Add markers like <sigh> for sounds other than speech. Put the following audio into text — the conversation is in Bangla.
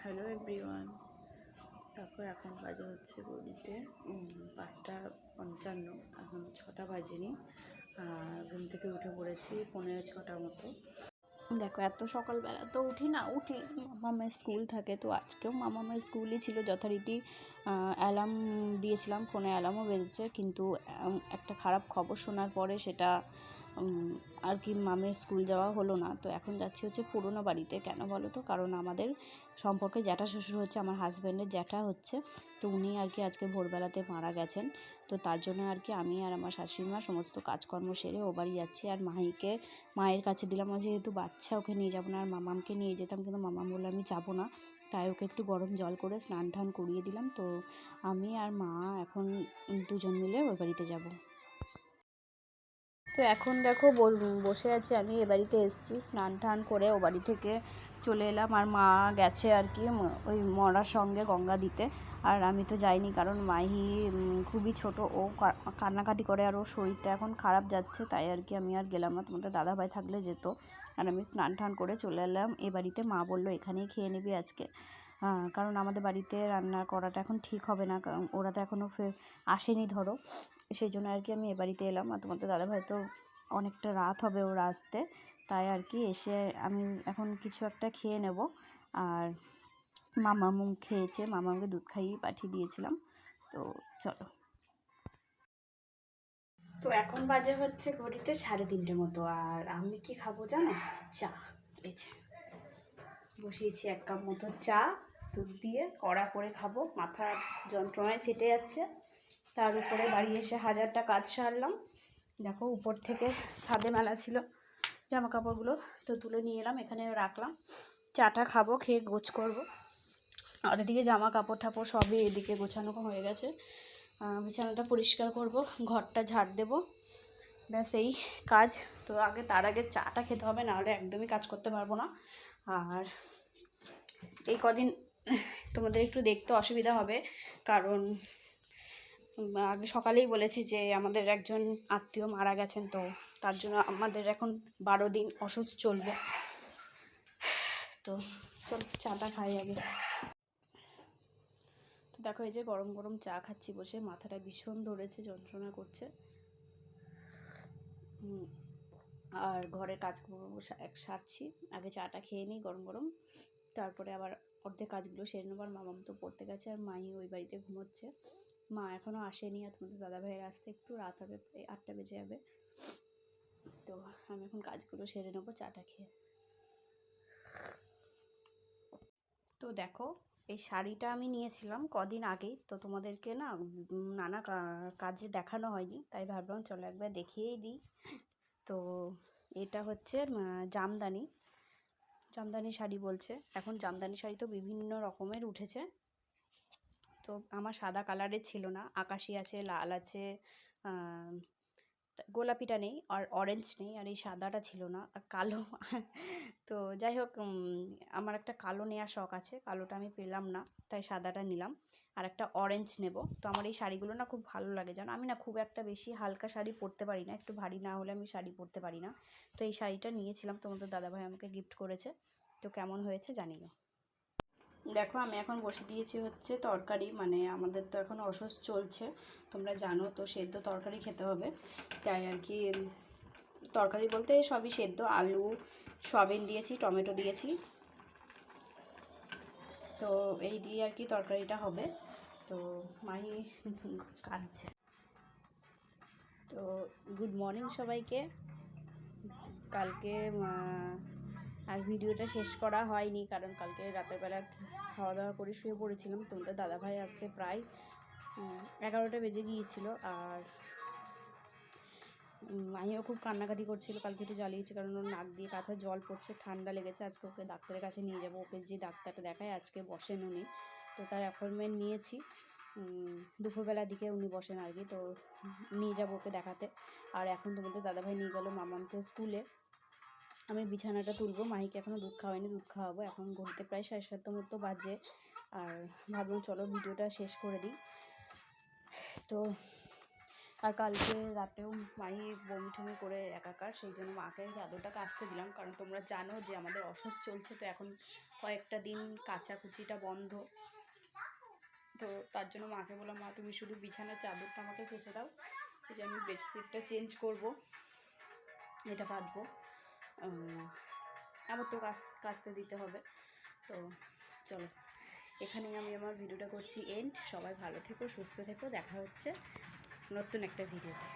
Hello everyone. তারপর এখন বাজে হচ্ছে উম, পাঁচটা পঞ্চান্ন এখন ছটা বাজেনি আর ঘুম থেকে উঠে পড়েছি পনেরো ছটার মতো। দেখো এত সকালবেলা তো উঠি না উঠি। মামামের স্কুল থাকে তো আজকেও মামামের স্কুলই ছিল যথারীতি অ্যালার্ম দিয়েছিলাম ফোনে অ্যালার্মও বেজেছে কিন্তু একটা খারাপ খবর শোনার পরে সেটা আর কি মামের স্কুল যাওয়া হলো না। তো এখন যাচ্ছি হচ্ছে পুরোনো বাড়িতে। কেন বলো তো? কারণ আমাদের সম্পর্কে জ্যাঠা শ্বশুর হচ্ছে আমার হাজব্যান্ডের জ্যাঠা হচ্ছে। তো উনি আর কি আজকে ভোরবেলাতে মারা গেছেন। তো তার জন্য আর কি আমি আর আমার শাশুড়ি মা সমস্ত কাজকর্ম সেরে ও বাড়ি যাচ্ছি। আর মাহিকে, মায়ের কাছে দিলাম। যেহেতু বাচ্চা, ওকে নিয়ে যাব না। আর মামামকে নিয়ে যেতাম, কিন্তু মামাম বলল আমি যাব না। তাই ওকে একটু গরম জল করে স্নান টান করিয়ে দিলাম। তো আমি আর মা এখন দুজন মিলে ওই বাড়িতে যাব। তো এখন দেখো বসে আছি আমি এ বাড়িতে এসেছি। স্নান টান করে ও বাড়ি থেকে চলে এলাম। আর মা গেছে আর কি ওই মরার সঙ্গে গঙ্গা দিতে। আর আমি তো যাইনি কারণ মাহি খুবই ছোট। ও কান্নাকাটি করে আর ওর শরীরটা এখন খারাপ যাচ্ছে তাই আর কি আমি আর গেলাম না। তোমাদের দাদাভাই থাকলে যেত। আর আমি স্নান টান করে চলে এলাম। এ বাড়িতে মা বলল এখানেই খেয়ে নিবি আজকে। হ্যাঁ, কারণ আমাদের বাড়িতে রান্না করাটা এখন ঠিক হবে না। কারণ ওরা তো এখনও আসেনি ধরো। সেই জন্য আর কি আমি এ বাড়িতে এলাম। আর তোমাদের দাদাভাই তো অনেকটা রাত হবে ওরা আসতে। তাই আর কি এসে আমি এখন কিছু একটা খেয়ে নেব। আর মামামু খেয়েছে। মামাকে দুধ খাইয়ে পাঠিয়ে দিয়েছিলাম। তো চলো। তো এখন বাজে হচ্ছে ঘড়িতে সাড়ে তিনটে মতো। আর আমি কি খাব জানো? চা। এই বসিয়েছি এক কাপ মতো চা, দুধ দিয়ে কড়া করে খাব। মাথা যন্ত্রণায় ফেটে যাচ্ছে। তার উপরে বাড়ি এসে হাজারটা কাজ সারলাম। দেখো, উপর থেকে ছাদে মেলা ছিল জামা কাপড়গুলো তো তুলে নিয়ে এলাম এখানে রাখলাম। চাটা খাব, খেয়ে গোছ করব। আর এদিকে জামা কাপড় টাপড় সবই এদিকে গোছানো হয়ে গেছে। বিছানাটা পরিষ্কার করব, ঘরটা ঝাড় দেবো। ব্যাস, এই কাজ। তো আগে, তার আগে চাটা খেতে হবে, নাহলে একদমই কাজ করতে পারব না। আর এই কদিন তোমাদের একটু দেখতে অসুবিধা হবে, কারণ আগে সকালেই বলেছি যে আমাদের একজন আত্মীয় মারা গেছেন, তো তার জন্য আমাদের এখন বারো দিন অসুস্থ চলবে। তো চল, চাটা খাই আগে। তো দেখো, এই যে গরম গরম চা খাচ্ছি বসে, মাথাটা ভীষণ ধরেছে, যন্ত্রণা করছে। আর ঘরের কাজগুলো এক সারছি। আগে চাটা খেয়ে নিই গরম গরম, তারপরে আবার অর্ধেক কাজগুলো সেরে নেব। আর মামাম তো পড়তে গেছে, আর মাই ওই বাড়িতে ঘুমোচ্ছে। মা এখনও আসেনি, আর তোমাদের দাদা ভাইয়ের আসতে একটু রাত হবে আটটা বেজে যাবে। তো আমি এখন কাজগুলো সেরে নেব, চাটা খেয়ে। তো দেখো, এই শাড়িটা আমি নিয়েছিলাম কদিন আগেই, তো তোমাদেরকে না নানা কাজে দেখানো হয়নি, তাই ভাবলাম চলো একবার দেখিয়েই দিই। তো এটা হচ্ছে জামদানি। জামদানি শাড়ি বলছে। এখন জামদানি শাড়ি তো বিভিন্ন রকমের উঠেছে। তো আমার সাদা কালারের ছিল না। আকাশি আছে, লাল আছে গোলাপিটা নেই আর অরেঞ্জ নেই আর এই সাদাটা ছিল না আর কালো। <laughs> তো যাই হোক আমার একটা কালো নেওয়ার শখ আছে। কালোটা আমি পেলাম না, তাই সাদাটা নিলাম। আর একটা অরেঞ্জ নেব। তো আমার এই শাড়িগুলো না খুব ভালো লাগে জানো? আমি না খুব একটা বেশি হালকা শাড়ি পরতে পারি না। একটু ভারী না হলে আমি শাড়ি পরতে পারি না। তো এই শাড়িটা নিয়েছিলাম। তোমাদের দাদাভাই আমাকে গিফট করেছে। তো কেমন হয়েছে জানিও। দেখো, আমি এখন বসে দিয়েছি হচ্ছে তরকারি মানে আমাদের তো এখন অসুস্থ চলছে, তোমরা জানো তো সেদ্ধ তরকারি খেতে হবে। তাই আর কি তরকারি বলতে সবই সেদ্ধ, আলু সয়াবিন দিয়েছি, টমেটো দিয়েছি। তো এই দিয়ে আর কি তরকারিটা হবে। তো মাহি <laughs> কাঁদছে। তো গুড মর্নিং সবাইকে। কালকে ভিডিওটা শেষ করা হয়নি, কারণ কালকে রাতের বেলা খাওয়া দাওয়া করে শুয়ে পড়েছিলাম। তোমাদের দাদাভাই আসতে প্রায় এগারোটা বেজে গিয়েছিল। আর মাহিও খুব কান্নাকাটি করছিল, কালকে একটু জ্বালিয়েছে, কারণ ওর নাক দিয়ে কাছে জল পড়ছে, ঠান্ডা লেগেছে। আজকে ওকে ডাক্তারের কাছে নিয়ে যাব, ওকে যে ডাক্তারটা দেখায় আজকে বসেন উনি। তো তার অ্যাপয়েন্টমেন্ট নিয়েছি। দুপুরবেলার দিকে উনি বসেন আর কি, তো নিয়ে যাব ওকে দেখাতে। আর এখন তোমাদের দাদাভাই নিয়ে গেল মামামকে স্কুলে। আমি বিছানাটা তুলবো। মাহিকে এখনও দুধ খাওয়াইনি, দুধ খাওয়াবো। এখন ঘুরতে প্রায় সাড়ে সাতটা মতো বাজে। আর ভাবলাম চলো ভিডিওটা শেষ করে দিই। তো, আর কালকে রাতেও মাই বমি টমি করে একাকার। সেই জন্য মাকে চাদরটা কাচতে দিলাম। কারণ তোমরা জানো যে আমাদের অসুস্থ চলছে, তো এখন কয়েকটা দিন কাচাকুচিটা বন্ধ। তো তার জন্য মাকে বললাম, মা, তুমি শুধু বিছানার চাদরটা আমাকে কেচে দাও। যে আমি বেডশিটটা চেঞ্জ করব। এটা কাটবো আবার তো কাজ কাচতে দিতে হবে। তো চলো, এখানেই আমি আমার ভিডিওটা করছি এন্ড সবাই ভালো থেকো, সুস্থ থেকো, দেখা হচ্ছে নতুন একটা ভিডিওতে